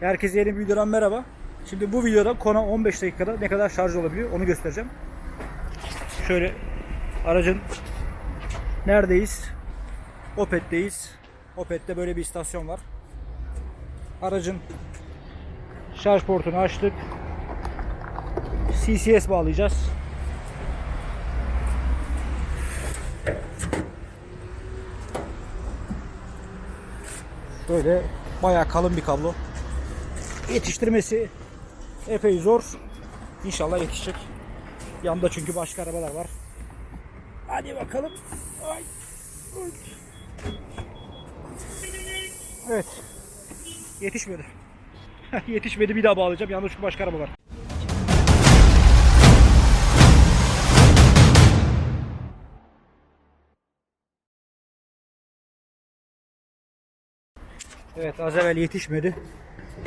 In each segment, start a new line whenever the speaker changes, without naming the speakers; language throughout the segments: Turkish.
Herkese yeni bir videodan merhaba. Şimdi bu videoda Kona 15 dakikada ne kadar şarj olabiliyor onu göstereceğim. Şöyle aracın neredeyiz? Opet'teyiz. Opet'te böyle bir istasyon var. Aracın şarj portunu açtık. CCS bağlayacağız. Böyle bayağı kalın bir kablo. Yetiştirmesi epey zor. İnşallah yetişecek. Yanında çünkü başka arabalar var. Hadi bakalım. Ay. Evet. Yetişmedi. Yetişmedi bir daha bağlayacağım. Yanında çünkü başka araba var. Evet az evvel yetişmedi.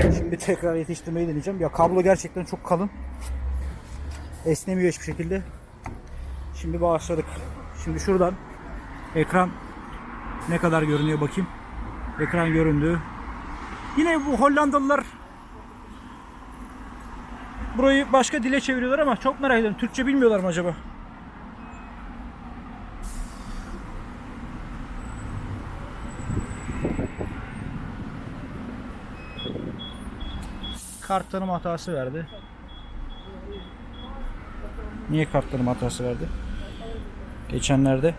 Şimdi tekrar yetiştirmeyi deneyeceğim. Ya kablo gerçekten çok kalın. Esnemiyor hiçbir şekilde. Şimdi başladık. Şimdi şuradan ekran ne kadar görünüyor bakayım. Ekran göründü. Yine bu Hollandalılar burayı başka dile çeviriyorlar ama çok merak ediyorum. Türkçe bilmiyorlar mı acaba? Kart tanım hatası verdi. Niye kart tanım hatası verdi? Geçenlerde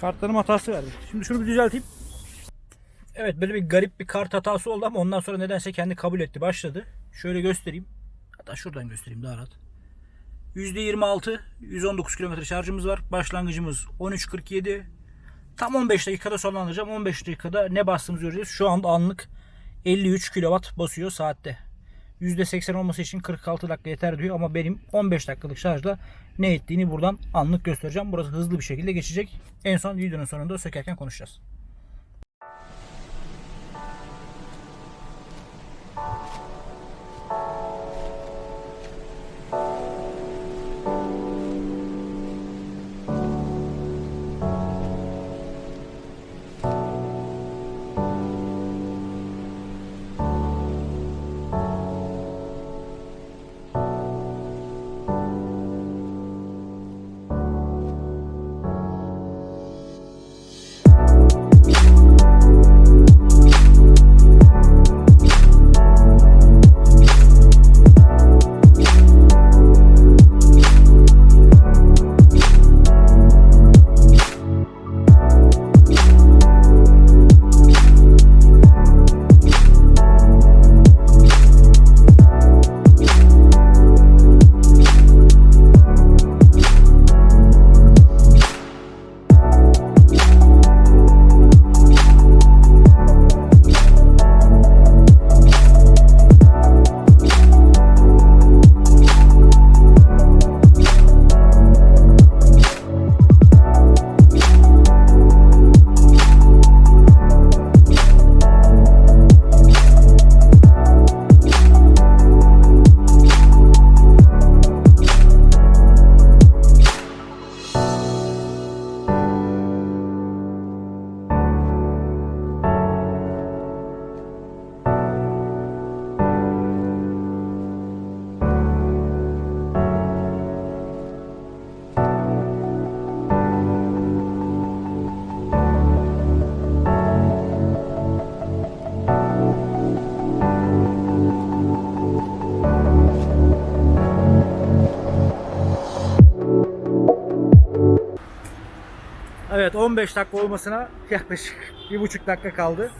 Kart tanım hatası verdi. Şimdi şunu bir düzelteyim. Evet böyle bir garip bir kart hatası oldu ama ondan sonra nedense kendi kabul etti. Başladı. Şöyle göstereyim. Hatta şuradan göstereyim daha rahat. %26 119 km şarjımız var. Başlangıcımız 13.47. Tam 15 dakikada sonlandıracağım. 15 dakikada ne bastığımızı göreceğiz. Şu anda anlık 53 kW basıyor saatte. %80 olması için 46 dakika yeter diyor ama benim 15 dakikalık şarjla ne ettiğini buradan anlık göstereceğim. Burası hızlı bir şekilde geçecek. En son videonun sonunda sökerken konuşacağız. Evet 15 dakika olmasına yaklaşık bir buçuk dakika kaldı.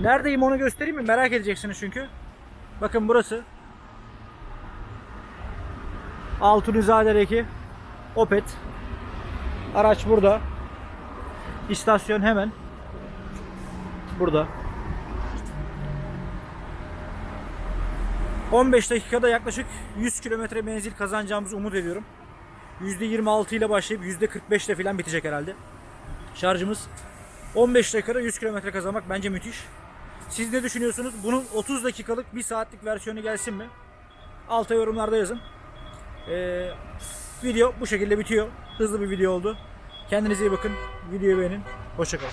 Neredeyim onu göstereyim mi? Merak edeceksiniz çünkü. Bakın burası. Altunizade'deki Opet. Araç burada. İstasyon hemen. Burada. 15 dakikada yaklaşık 100 kilometre menzil kazanacağımızı umut ediyorum. %26 ile başlayıp %45 ile falan bitecek herhalde. Şarjımız 15 dakikada 100 kilometre kazanmak bence müthiş. Siz ne düşünüyorsunuz? Bunun 30 dakikalık 1 saatlik versiyonu gelsin mi? Alta yorumlarda yazın. Ee, video bu şekilde bitiyor. Hızlı bir video oldu. Kendinize iyi bakın. Videoyu beğenin. Hoşçakalın.